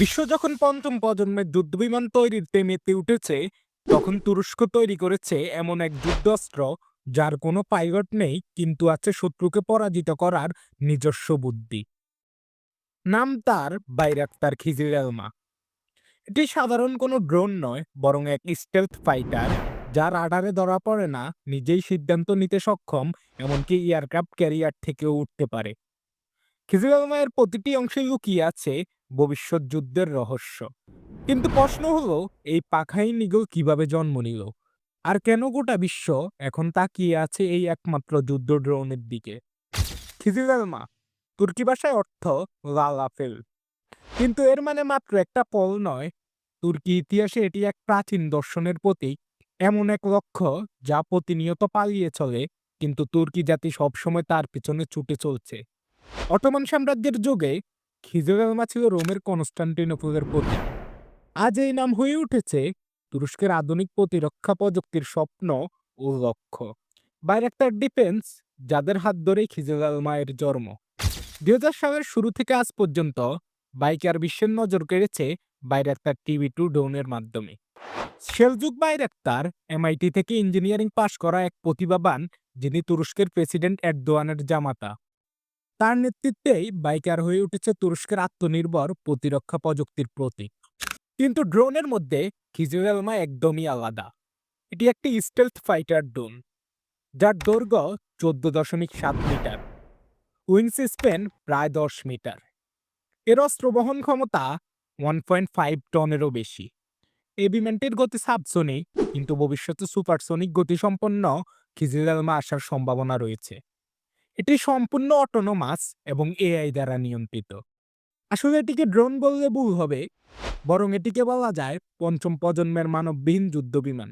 বিশ্ব যখন পঞ্চম প্রজন্মের যুদ্ধবিমান তৈরিতে মেতে উঠেছে, তখন তুরস্ক তৈরি করেছে এমন এক যুদ্ধাস্ত্র, যার কোনো পাইলট নেই, কিন্তু আছে শত্রুকে পরাজিত করার নিজস্ব বুদ্ধি। নাম তার বাইরাক্তার খিজির আলমা। এটি সাধারণ কোনো ড্রোন নয়, বরং এক স্টেলথ ফাইটার যার আডারে ধরা পড়ে না, নিজেই সিদ্ধান্ত নিতে সক্ষম, এমনকি এয়ারক্রাফট ক্যারিয়ার থেকেও উঠতে পারে। খিজির এলমায়ের প্রতিটি অংশে লুকিয়ে আছে ভবিষ্যৎ যুদ্ধের রহস্য। কিন্তু প্রশ্ন হলো, এই পাখাই নিগল কীভাবে জন্ম নিল? আর কেন গোটা বিশ্ব এখন তাকিয়ে আছে এই একমাত্র যুদ্ধ ড্রোনের দিকে? খিজিলালমা তুর্কি ভাষায় অর্থ লালাফেল। কিন্তু এর মানে মাত্র একটা পল নয়। তুর্কি ইতিহাসে এটি এক প্রাচীন দর্শনের প্রতীক, এমন এক লক্ষ্য যা প্রতিনিয়ত পালিয়ে চলে, কিন্তু তুর্কি জাতি সবসময় তার পিছনে ছুটে চলছে। অটোমান সাম্রাজ্যের যুগে খিজুরালমা ছিল রোমের কনস্টান্টিনোপলের প্রতীক। আজ এই নাম হয়ে উঠেছে তুরস্কের আধুনিক প্রতিরক্ষা প্রযুক্তির স্বপ্ন ও লক্ষ্য। বাইরাক্তার ডিফেন্স, যাদের হাত ধরেই খিজুরালমায়ের জন্ম। দুই হাজার সালের শুরু থেকে আজ পর্যন্ত বাইকার বিশ্বের নজর কেড়েছে বাইরাক্তার টিভি টু ড্রোনের মাধ্যমে। সেলজুক বাইরাক্তার এমআইটি থেকে ইঞ্জিনিয়ারিং পাশ করা এক প্রতিভাবান, যিনি তুরস্কের প্রেসিডেন্ট এরদোয়ানের জামাতা। তার নেতৃত্বেই বাইকার হয়ে উঠেছে তুরস্কের আত্মনির্ভর প্রতিরক্ষা প্রযুক্তির প্রতীক। কিন্তু ড্রোনের মধ্যে খিজুরালমা একদমই আলাদা। এটি একটি স্টেলথ ফাইটার ড্রোন যার দৈর্ঘ্য চোদ্দ দশমিক সাত মিটার উইংস স্পেন প্রায় দশ মিটার। এর অস্ত্র বহন ক্ষমতা ওয়ান পয়েন্ট ফাইভ টনেরও বেশি। এই বিমানটির গতি সাবসনিক, কিন্তু ভবিষ্যতে সুপারসনিক গতিসম্পন্ন খিজিলালমা আসার সম্ভাবনা রয়েছে। এটি সম্পূর্ণ অটোনোমাস এবং এআই দ্বারা নিয়ন্ত্রিত। আসলে এটিকে ড্রোন বললে ভুল হবে, বরং এটিকে বলা যায় পঞ্চম প্রজন্মের মানববিহীন যুদ্ধ বিমান।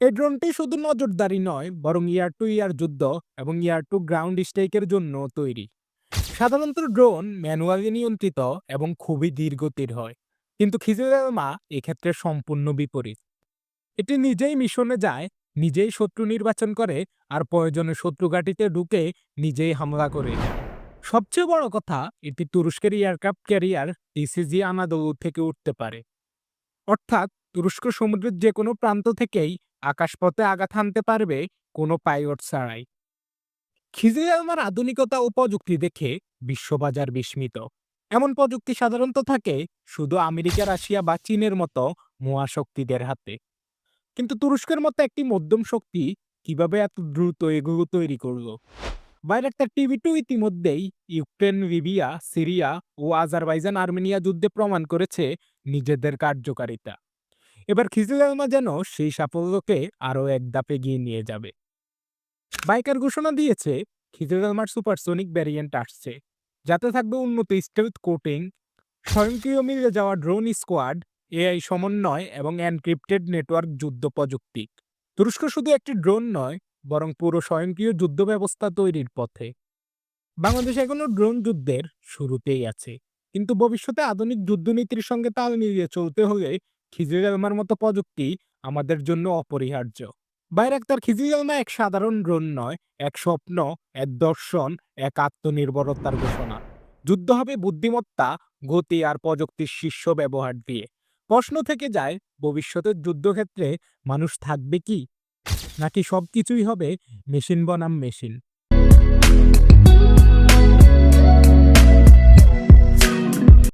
এই ড্রোনটি শুধু নজরদারি নয়, বরং ইয়ার টু ইয়ার যুদ্ধ এবং ইয়ার টু গ্রাউন্ড স্ট্রাইকের জন্য তৈরি। সাধারণত ড্রোন ম্যানুয়ালি নিয়ন্ত্রিত এবং খুবই ধীরগতির হয়, কিন্তু খিজিলালমা এক্ষেত্রে সম্পূর্ণ বিপরীত। এটি নিজেই মিশনে যায় নিজেই শত্রু নির্বাচন করে আর প্রয়োজনে শত্রু ঘাঁটিতে ঢুকে নিজেই হামলা করে। সবচেয়ে বড় কথা, এটি তুরস্কের এয়ারক্রাফট ক্যারিয়ার টিসিজি আনাদোলু থেকে উঠতে পারে। অর্থাৎ তুরস্ক সমুদ্রের যে কোনো প্রান্ত থেকেই আকাশপথে আঘাত হানতে পারবে কোনো পাইলট ছাড়াই। খিজিয়ালমার আধুনিকতা ও প্রযুক্তি দেখে বিশ্ববাজার বিস্মিত। এমন প্রযুক্তি সাধারণত থাকে শুধু আমেরিকা, রাশিয়া বা চীনের মতো মহাশক্তিদের হাতে। কিন্তু তুরস্কের মতো একটি মধ্যম শক্তি কীভাবে এত দ্রুত এগুলো তৈরি করল? বাইরাক্তার টিভি টু ইতিমধ্যেই ইউক্রেন, লিবিয়া, সিরিয়া ও আজারবাইজান আর্মেনিয়া যুদ্ধে প্রমাণ করেছে নিজেদের কার্যকারিতা। এবার খিজিলালমা যেন সেই সাফল্যকে আরও এক ধাপ এগিয়ে নিয়ে যাবে। বাইকার ঘোষণা দিয়েছে খিজিলালমার সুপারসোনিক ভ্যারিয়েন্ট আসছে। যাতে থাকবে উন্নত স্টেলথ কোটিং, স্বয়ংক্রিয় মিলে যাওয়া ড্রোন স্কোয়াড এআই সমন্বয় এবং এনক্রিপ্টেড নেটওয়ার্ক যুদ্ধ প্রযুক্তি। তুরস্ক শুধু একটি ড্রোন নয়, বরং পুরো স্বয়ংক্রিয় যুদ্ধ ব্যবস্থা তৈরির পথে। বাংলাদেশ এখনও ড্রোন যুদ্ধের শুরুতেই আছে, কিন্তু ভবিষ্যতে আধুনিক যুদ্ধনীতির সঙ্গে তাল মিলিয়ে চলতে হলে খিজিলালমার মতো প্রযুক্তি আমাদের জন্য অপরিহার্য। বাইরাক্তার খিজিলালমা এক সাধারণ ড্রোন নয়, এক স্বপ্ন, এক দর্শন, এক আত্মনির্ভরতার ঘোষণা। যুদ্ধ হবে বুদ্ধিমত্তা, গতি আর প্রযুক্তির শীর্ষ ব্যবহার দিয়ে। প্রশ্ন থেকে যায়, ভবিষ্যতের যুদ্ধক্ষেত্রে মানুষ থাকবে কি? নাকি সব কিছুই হবে মেশিন বনাম মেশিন